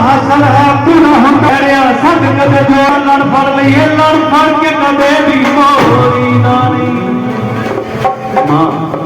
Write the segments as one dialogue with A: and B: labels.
A: ਹਸਨ ਹੈ
B: ਤੂੰ ਹਮ
A: ਕਰਿਆ ਸਦ ਕਦੇ ਜੋਰ ਲੜ ਫੜ ਲਈਏ ਲੜ ਫੜ ਕੇ ਕਦੇ ਵੀ ਮੋਰੀ ਨਾ ਨਹੀਂ ਮਾਂ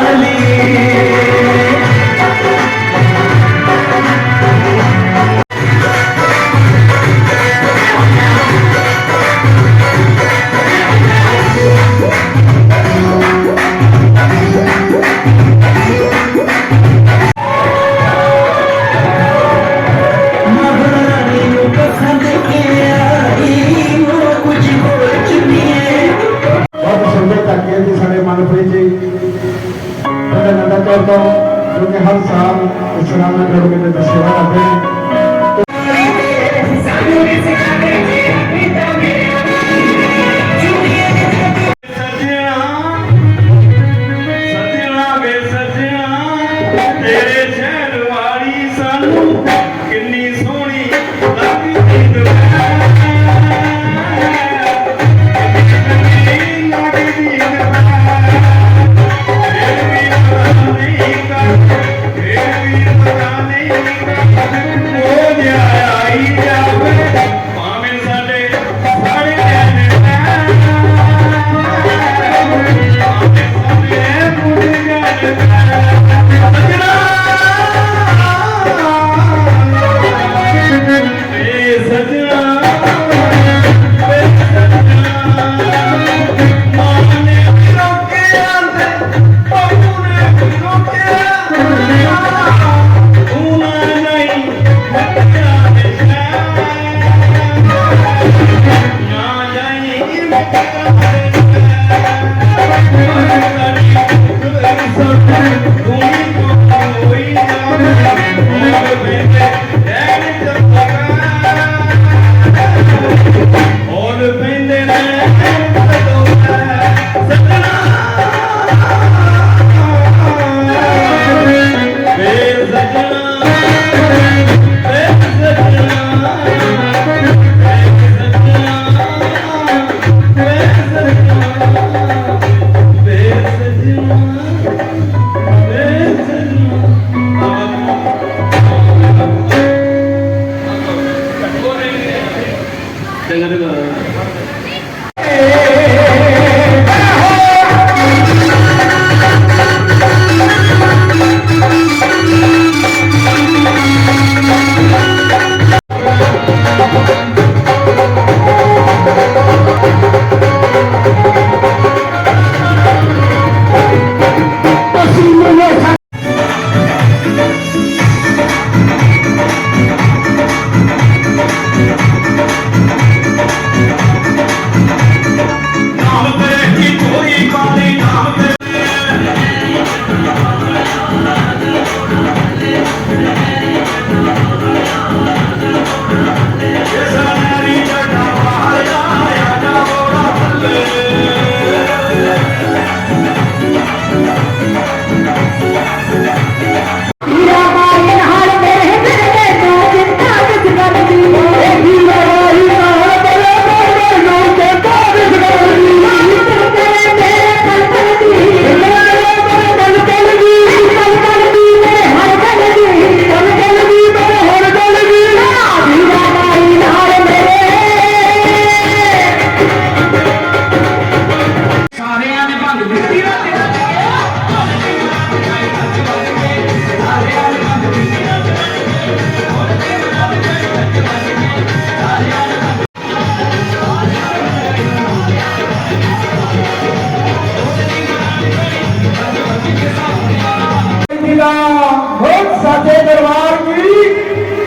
B: Hallelujah. ਤੋਂ ਜੋ ਕਿ ਹਰ ਸਾਲ ਇਸ ਰਾਮ ਨਗਰ ਮੇਲੇ ਦੀ ਸੇਵਾ ਕਰਦੇ
A: ਹਨ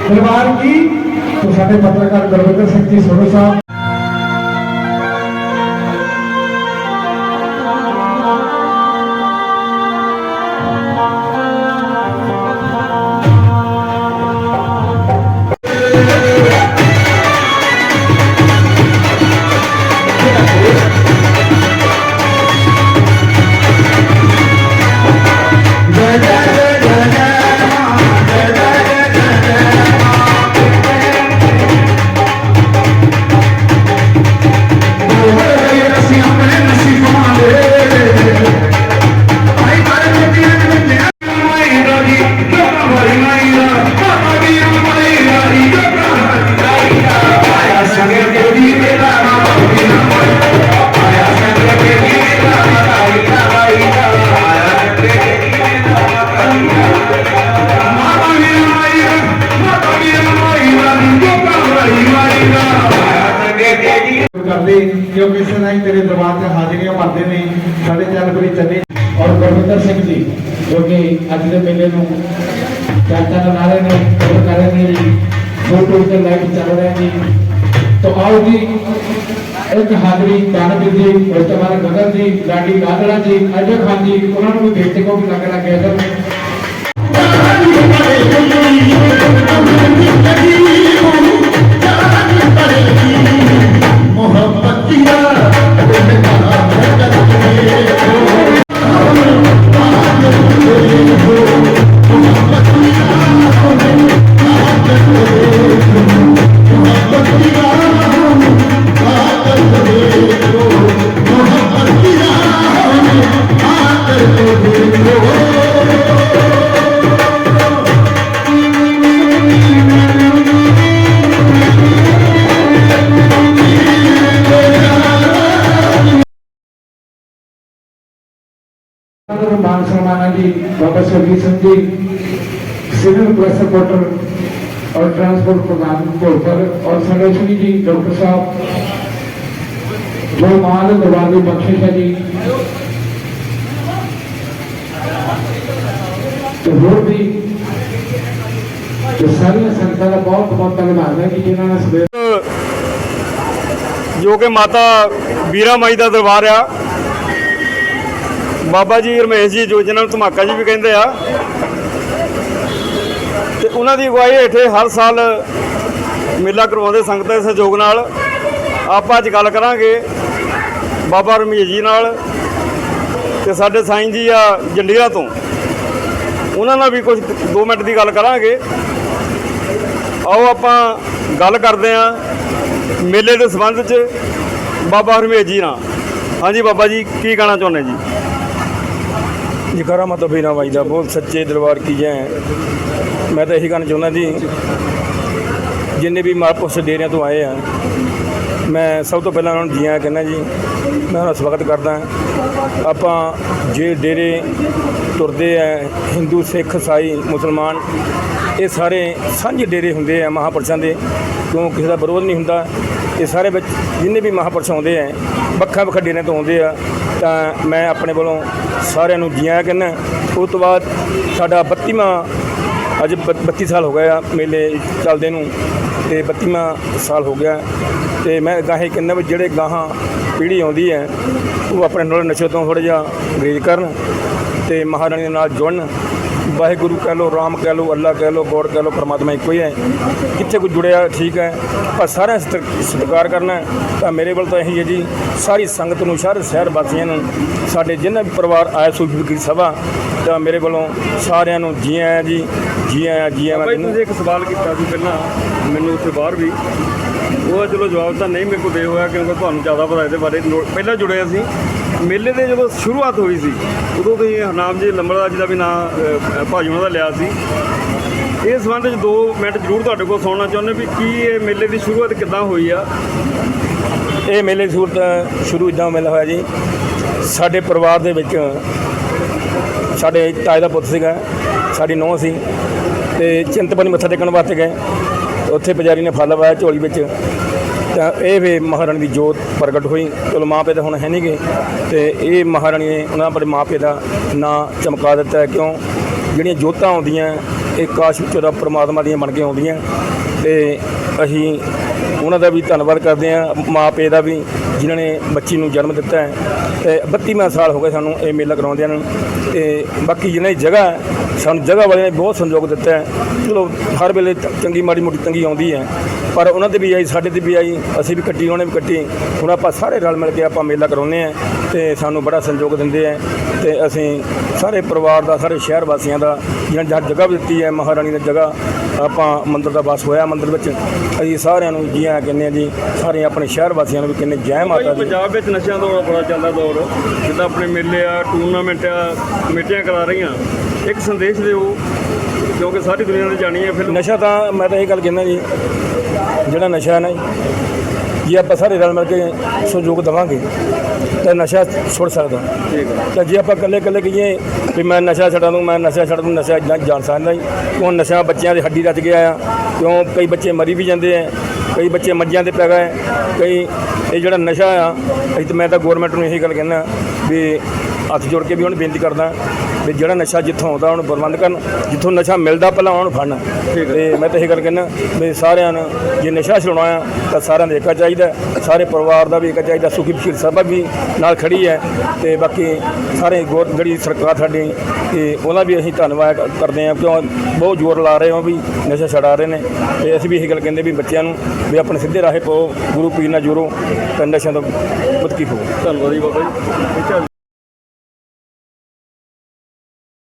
B: ਦਰਬਾਰ ਕੀ ਤੋਂ ਸਾਡੇ ਪੱਤਰਕਾਰ ਗੁਰਵਿੰਦਰ ਸਿੰਘ ਜੀ ਸੋਢੀ ਸਾਹਿਬ ਕਰਦੇ ਕਿਉਂਕਿ ਕਿਸੇ ਨਾਲ ਤੇਰੇ ਦਰਬਾਰ 'ਚ ਹਾਜ਼ਰੀਆਂ ਭਰਦੇ ਨੇ, ਸਾਡੇ ਚਰਨ ਵੀ ਚੱਲੇ। ਔਰ ਗੁਰਵਿੰਦਰ ਸਿੰਘ ਜੀ, ਜੋ ਕਿ ਅੱਜ ਦੇ ਮੇਲੇ ਨੂੰ ਚਾਚਾ ਦਾ ਨਾਰੇ ਨੇ ਉਹ ਕਰ ਰਹੇ ਨੇ YouTube ਤੇ ਲਾਈਵ ਚੱਲ ਰਿਹਾ ਜੀ ਤੋਂ ਆਓ ਜੀ, ਇੱਕ ਹਾਜ਼ਰੀ ਕਾਨਵੀਰ ਜੀ, ਉਸ ਤੋਂ ਬਾਅਦ ਗਗਨ ਜੀ, ਲਾਡੀ ਗਾਦੜਾ ਜੀ, ਅਜੇ ਖਾਨ ਜੀ, ਉਹਨਾਂ ਨੂੰ ਵੀ ਭੇਟ ਕੋ ਵੀ ਲੱਗ ਲੱਗ ਗਿਆ sir ਜੀ Baba Sarjit Singh ji civil press reporter और ट्रांसपोर्ट प्रधान भोलकर और संरक्षणी जी डॉक्टर साहब जो माल दरबार की बख्शिश है जी तो होर भी तो सारिया संगतां का बहुत बहुत धन्यवाद है कि जिन्होंने सवेरे
C: ਜੋ ਕਿ ਮਾਤਾ ਵੀਰਾ ਮਾਈ ਦਾ ਦਰਬਾਰ ਆ ਬਾਬਾ ਜੀ ਰਮੇਸ਼ ਜੀ ਜੋ ਜਿਹਨਾਂ ਨੂੰ ਧਮਾਕਾ ਜੀ ਵੀ ਕਹਿੰਦੇ ਆ। ਤੇ ਉਹਨਾਂ ਦੀ ਅਗਵਾਈ ਹੇਠੇ ਹਰ ਸਾਲ ਮੇਲਾ ਕਰਵਾਉਂਦੇ ਸੰਗਤਾਂ ਦੇ ਸਹਿਯੋਗ ਨਾਲ। ਆਪਾਂ ਅੱਜ ਗੱਲ ਕਰਾਂਗੇ ਬਾਬਾ ਰਮੇਸ਼ ਜੀ ਨਾਲ ਤੇ ਸਾਡੇ ਸਾਈਂ ਜੀ ਆ ਜੰਡੀਰਾ ਤੋਂ। ਉਹਨਾਂ ਨਾਲ ਵੀ ਕੁਝ 2 ਮਿੰਟ ਦੀ ਗੱਲ ਕਰਾਂਗੇ। ਆਓ ਆਪਾਂ ਗੱਲ ਕਰਦੇ ਆਂ ਮੇਲੇ ਦੇ ਸੰਬੰਧ 'ਚ ਬਾਬਾ ਹਰਮੇਸ਼ ਜੀ ਨਾਲ। ਹਾਂਜੀ ਬਾਬਾ ਜੀ, ਕੀ ਕਹਿਣਾ ਚਾਹੁੰਦੇ ਜੀ?
D: ਜਕਾਰਾ ਮਾਤਾ ਬੀਨਾ ਬਾਈ ਦਾ ਬਹੁਤ ਸੱਚੇ ਦਰਬਾਰ ਕੀ ਜੈ। ਮੈਂ ਤਾਂ ਇਹੀ ਕਹਿਣਾ ਚਾਹੁੰਦਾ ਜੀ, ਜਿੰਨੇ ਵੀ ਮਹਾਂਪੁਰਸ਼ ਡੇਰਿਆਂ ਤੋਂ ਆਏ ਆ, ਮੈਂ ਸਭ ਤੋਂ ਪਹਿਲਾਂ ਉਹਨਾਂ ਨੂੰ ਜੀਆਂ ਕਹਿੰਦਾ ਜੀ, ਮੈਂ ਉਹਨਾਂ ਦਾ ਸਵਾਗਤ ਕਰਦਾ। ਆਪਾਂ ਜੇ ਡੇਰੇ ਤੁਰਦੇ ਆ, ਹਿੰਦੂ, ਸਿੱਖ ਈਸਾਈ ਮੁਸਲਮਾਨ, ਇਹ ਸਾਰੇ ਸਾਂਝੇ ਡੇਰੇ ਹੁੰਦੇ ਆ ਮਹਾਂਪੁਰਸ਼ਾਂ ਦੇ, ਕਿਉਂ ਕਿਸੇ ਦਾ ਵਿਰੋਧ ਨਹੀਂ ਹੁੰਦਾ? ਇਹ ਸਾਰੇ ਵਿੱਚ ਜਿੰਨੇ ਵੀ ਮਹਾਂਪੁਰਸ਼ ਆਉਂਦੇ ਆ ਵੱਖਾਂ ਵੱਖਾਂ ਡੇਰਿਆਂ ਤੋਂ ਆਉਂਦੇ ਆ ਤਾਂ ਮੈਂ ਆਪਣੇ ਵੱਲੋਂ ਸਾਰਿਆਂ ਨੂੰ ਜੀਆਂ ਕਹਿੰਦਾ ਉਸ ਤੋਂ ਬਾਅਦ ਸਾਡਾ 32ਵਾਂ ਅੱਜ ਬ- 32 ਸਾਲ ਹੋ ਗਿਆ ਆ ਮੇਲੇ ਚੱਲਦੇ ਨੂੰ ਤੇ 32ਵਾਂ ਸਾਲ ਹੋ ਗਿਆ। ਤੇ ਮੈਂ ਗਾਹੇ ਕਹਿੰਦਾ ਵੀ ਜਿਹੜੇ ਗਾਹਾਂ ਪੀੜ੍ਹੀ ਆਉਂਦੀ ਹੈ, ਉਹ ਆਪਣੇ ਨਾਲ ਨਸ਼ੇ ਤੋਂ ਥੋੜ੍ਹਾ ਜਿਹਾ ਗਰੇਜ ਕਰਨ ਤੇ ਮਹਾਰਾਣੀ ਦੇ ਨਾਲ ਜੁੜਨ। ਵਾਹਿਗੁਰੂ ਕਹਿ ਲੋ ਰਾਮ ਕਹਿ ਲੋ ਅੱਲਾ ਕਹਿ ਲੋ ਗੋਡ ਕਹਿ ਲੋ ਪਰਮਾਤਮਾ ਇੱਕੋ ਹੀ ਹੈ ਕਿੱਥੇ ਕੋਈ ਜੁੜਿਆ ਠੀਕ ਹੈ ਪਰ ਸਾਰਿਆਂ ਸਤਿਕਾਰ ਕਰਨਾ। ਤਾਂ ਮੇਰੇ ਵੱਲ ਤਾਂ ਇਹੀ ਹੈ ਜੀ ਸਾਰੀ ਸੰਗਤ ਨੂੰ ਸਾਰੇ ਸ਼ਹਿਰ ਵਾਸੀਆਂ ਨੂੰ ਸਾਡੇ ਜਿੰਨਾ ਵੀ ਪਰਿਵਾਰ ਆਇਆ ਸੂਫੀ ਫਕੀਰ ਸਭਾ ਤਾਂ ਮੇਰੇ ਵੱਲੋਂ ਸਾਰਿਆਂ ਨੂੰ ਜੀ ਆਇਆਂ ਜੀ ਜੀ ਆਇਆਂ ਜੀ ਆਇਆਂ ਮੈਂ
C: ਇੱਕ ਸਵਾਲ ਕੀਤਾ ਸੀ ਪਹਿਲਾਂ ਮੈਨੂੰ ਉੱਥੇ ਬਾਹਰ ਵੀ ਉਹਦਾ ਚਲੋ ਜਵਾਬ ਤਾਂ ਨਹੀਂ ਮੇਰੇ ਕੋਲ ਦੇ ਹੋਇਆ ਕਿਉਂਕਿ ਤੁਹਾਨੂੰ ਜ਼ਿਆਦਾ ਪਤਾ ਇਹਦੇ ਬਾਰੇ। ਨੋ- ਪਹਿਲਾਂ ਜੁੜੇ ਸੀ। ਮੇਲੇ ਦੇ ਜਦੋਂ ਸ਼ੁਰੂਆਤ ਹੋਈ ਸੀ, ਉਦੋਂ ਤੁਸੀਂ ਹਰਨਾਮ ਜੀ ਲੰਬੜਦਾਰ ਜੀ ਦਾ ਵੀ ਨਾਂ ਭਾਜੀ ਉਹਨਾਂ ਦਾ ਲਿਆ ਸੀ। ਇਸ ਸੰਬੰਧ ਵਿੱਚ 2 ਮਿੰਟ ਜ਼ਰੂਰ ਤੁਹਾਡੇ ਕੋਲ ਸੁਣਨਾ ਚਾਹੁੰਦੇ ਵੀ ਕੀ ਇਹ ਮੇਲੇ ਦੀ ਸ਼ੁਰੂਆਤ ਕਿੱਦਾਂ ਹੋਈ ਆ?
D: ਇਹ ਮੇਲੇ ਦੀ ਸੂਰਤ ਸ਼ੁਰੂ ਇਦਾਂ ਮੇਲਾ ਹੋਇਆ ਜੀ। ਸਾਡੇ ਪਰਿਵਾਰ ਦੇ ਵਿੱਚ, ਸਾਡੇ ਤਾਏ ਦਾ ਪੁੱਤ ਸੀਗਾ, ਸਾਡੀ ਨੂੰਹ ਸੀ ਤੇ ਚਿੰਤਪਨੀ ਮੱਥਾ ਟੇਕਣ ਵਾਸਤੇ ਗਏ। ਉੱਥੇ ਪੁਜਾਰੀ ਨੇ ਫਲ ਪਾਇਆ ਝੋਲੀ ਵਿੱਚ। ਤਾਂ ਇਹ ਵੀ ਮਹਾਰਾਣੀ ਦੀ ਜੋਤ ਪ੍ਰਗਟ ਹੋਈ। ਚਲੋ ਮਾਂ ਪਿਓ ਤਾਂ ਹੁਣ ਹੈ ਨਹੀਂਗੇ ਤੇ ਇਹ ਮਹਾਰਾਣੀ ਨੇ ਉਹਨਾਂ ਆਪਣੇ ਮਾਂ ਪਿਓ ਦਾ ਨਾਂ ਚਮਕਾ ਦਿੱਤਾ ਕਿਉਂ? ਜਿਹੜੀਆਂ ਜੋਤਾਂ ਆਉਂਦੀਆਂ, ਇਹ ਕਾਸ਼ ਵਿੱਚੋਂ ਦਾ ਪ੍ਰਮਾਤਮਾ ਦੀਆਂ ਬਣ ਕੇ ਆਉਂਦੀਆਂ। ਤੇ ਅਸੀਂ ਉਹਨਾਂ ਦਾ ਵੀ ਧੰਨਵਾਦ ਕਰਦੇ ਹਾਂ ਮਾਪੇ ਦਾ ਵੀ ਜਿਨ੍ਹਾਂ ਨੇ ਬੱਚੀ ਨੂੰ ਜਨਮ ਦਿੱਤਾ ਹੈ। ਤੇ 32ਵਾਂ ਸਾਲ ਹੋ ਗਏ ਸਾਨੂੰ ਇਹ ਮੇਲਾ ਕਰਾਉਂਦਿਆਂ ਨੂੰ। ਤੇ ਬਾਕੀ ਜਿਹਨਾਂ ਦੀ ਜਗ੍ਹਾ ਹੈ, ਸਾਨੂੰ ਜਗ੍ਹਾ ਵਾਲਿਆਂ ਨੇ ਬਹੁਤ ਸੰਯੋਗ ਦਿੱਤਾ ਹੈ। ਚਲੋ ਹਰ ਵੇਲੇ ਚੰਗੀ ਮਾੜੀ ਮੋਟੀ ਤੰਗੀ ਆਉਂਦੀ ਹੈ। ਪਰ ਉਹਨਾਂ ਦੇ ਵੀ ਆਈ ਸਾਡੇ ਤੇ ਵੀ ਆਈ ਅਸੀਂ ਵੀ ਕੱਟੀ ਉਹਨੇ ਵੀ ਕੱਟੀ। ਹੁਣ ਆਪਾਂ ਸਾਰੇ ਰਲ ਮਿਲ ਕੇ ਆਪਾਂ ਮੇਲਾ ਕਰਾਉਂਦੇ ਆ ਤੇ ਸਾਨੂੰ ਬੜਾ ਸੰਯੋਗ ਦਿੰਦੇ ਆ ਤੇ ਅਸੀਂ ਸਾਰੇ ਪਰਿਵਾਰ ਦਾ ਸਾਰੇ ਸ਼ਹਿਰ ਵਾਸੀਆਂ ਦਾ ਜਿਹਨਾਂ ਜਗ੍ਹਾ ਵੀ ਦਿੱਤੀ ਹੈ ਮਹਾਰਾਣੀ ਨੇ ਜਗ੍ਹਾ ਆਪਾਂ ਮੰਦਿਰ ਦਾ ਵਾਸ ਹੋਇਆ ਮੰਦਿਰ ਵਿੱਚ। ਅਸੀਂ ਸਾਰਿਆਂ ਨੂੰ ਜੀ ਆਇਆਂ ਕਹਿੰਦੇ ਆ ਜੀ ਸਾਰੇ ਆਪਣੇ ਸ਼ਹਿਰ ਵਾਸੀਆਂ ਨੂੰ ਵੀ ਕਹਿੰਦੇ ਜੈ ਮਾਤਾ ਦੀ।
C: ਪੰਜਾਬ ਵਿੱਚ ਨਸ਼ਿਆਂ ਦਾ ਬੜਾ ਚੱਲਦਾ ਦੌਰ। ਜਿੱਦਾਂ ਆਪਣੇ ਮੇਲੇ ਆ ਟੂਰਨਾਮੈਂਟ ਆ ਕਮੇਟੀਆਂ ਕਰਾ ਰਹੀਆਂ। ਇੱਕ ਸੰਦੇਸ਼ ਦਿਓ ਕਿਉਂਕਿ ਸਾਰੀ ਦੁਨੀਆ ਨੇ ਜਾਣੀ ਹੈ ਫਿਰ
D: ਨਸ਼ਾ ਤਾਂ ਮੈਂ ਤਾਂ ਇਹ ਗੱਲ ਕਹਿੰਦਾ ਜੀ ਜਿਹੜਾ ਨਸ਼ਾ ਹੈ ਨਾ ਜੀ, ਜੇ ਆਪਾਂ ਸਾਰੇ ਰਲ ਮਿਲ ਕੇ ਸਹਿਯੋਗ ਦੇਵਾਂਗੇ ਤਾਂ ਨਸ਼ਾ ਛੁੱਟ ਸਕਦਾ।
C: ਠੀਕ ਹੈ।
D: ਤਾਂ ਜੇ ਆਪਾਂ ਇਕੱਲੇ ਇਕੱਲੇ ਕਹੀਏ ਵੀ ਮੈਂ ਨਸ਼ਾ ਛੱਡਾ ਦੂੰ ਮੈਂ ਨਸ਼ਾ ਛੱਡ ਦੂੰ ਨਸ਼ਾ ਇਦਾਂ ਜਾਣ ਸਕਦਾ ਜੀ। ਕਿਉਂ ਨਸ਼ਾ ਬੱਚਿਆਂ ਦੇ ਹੱਡੀ ਰਚ ਗਿਆ ਆ ਕਿਉਂ ਕਈ ਬੱਚੇ ਮਰੀ ਵੀ ਜਾਂਦੇ ਆ। ਕਈ ਬੱਚੇ ਮੱਝਾਂ ਤੇ ਪੈ ਗਏ, ਕਈ ਇਹ ਜਿਹੜਾ ਨਸ਼ਾ ਆ, ਅਸੀਂ ਤਾਂ ਮੈਂ ਤਾਂ ਗਵਰਨਮੈਂਟ ਨੂੰ ਇਹੀ ਗੱਲ ਕਹਿੰਦਾ ਵੀ ਹੱਥ ਜੋੜ ਕੇ ਵੀ ਉਹਨੂੰ ਬੇਨਤੀ ਕਰਦਾ ਵੀ ਜਿਹੜਾ ਨਸ਼ਾ ਜਿੱਥੋਂ ਆਉਂਦਾ ਉਹਨੂੰ ਪ੍ਰਬੰਧ ਕਰਨ ਜਿੱਥੋਂ ਨਸ਼ਾ ਮਿਲਦਾ ਪਹਿਲਾਂ ਉਹਨੂੰ ਫੜਨ। ਤੇ ਮੈਂ ਤਾਂ ਇਹ ਗੱਲ ਕਹਿੰਦਾ ਵੀ ਸਾਰਿਆਂ ਨੂੰ ਜੇ ਨਸ਼ਾ ਛੁਡਾਉਣਾ ਆ ਤਾਂ ਸਾਰਿਆਂ ਦਾ ਏਕਾ ਚਾਹੀਦਾ ਸਾਰੇ ਪਰਿਵਾਰ ਦਾ ਵੀ ਏਕਾ ਚਾਹੀਦਾ ਸੁਖੀ ਬਖੀਰ ਸਭਾ ਵੀ ਨਾਲ ਖੜੀ ਹੈ। ਤੇ ਬਾਕੀ ਸਾਰੇ ਗੌਰ ਜਿਹੜੀ ਸਰਕਾਰ ਸਾਡੀ ਤੇ ਉਹਦਾ ਵੀ ਅਸੀਂ ਧੰਨਵਾਦ ਕਰਦੇ ਹਾਂ ਕਿਉਂ ਬਹੁਤ ਜ਼ੋਰ ਲਾ ਰਹੇ ਹੋ ਵੀ ਨਸ਼ਾ ਛਡਾ ਰਹੇ ਨੇ। ਤੇ ਅਸੀਂ ਵੀ ਇਹ ਗੱਲ ਕਹਿੰਦੇ ਵੀ ਬੱਚਿਆਂ ਨੂੰ ਵੀ ਆਪਣੇ ਸਿੱਧੇ ਰਾਹੇ ਪਾਓ ਗੁਰੂ ਪੀਰ ਨਾਲ ਜੁੜੋ ਤੇ ਨਸ਼ਿਆਂ ਤੋਂ ਮੁਕਤੀ ਪਾਓ
C: ਧੰਨਵਾਦ ਜੀ ਬਾਬਾ ਜੀ।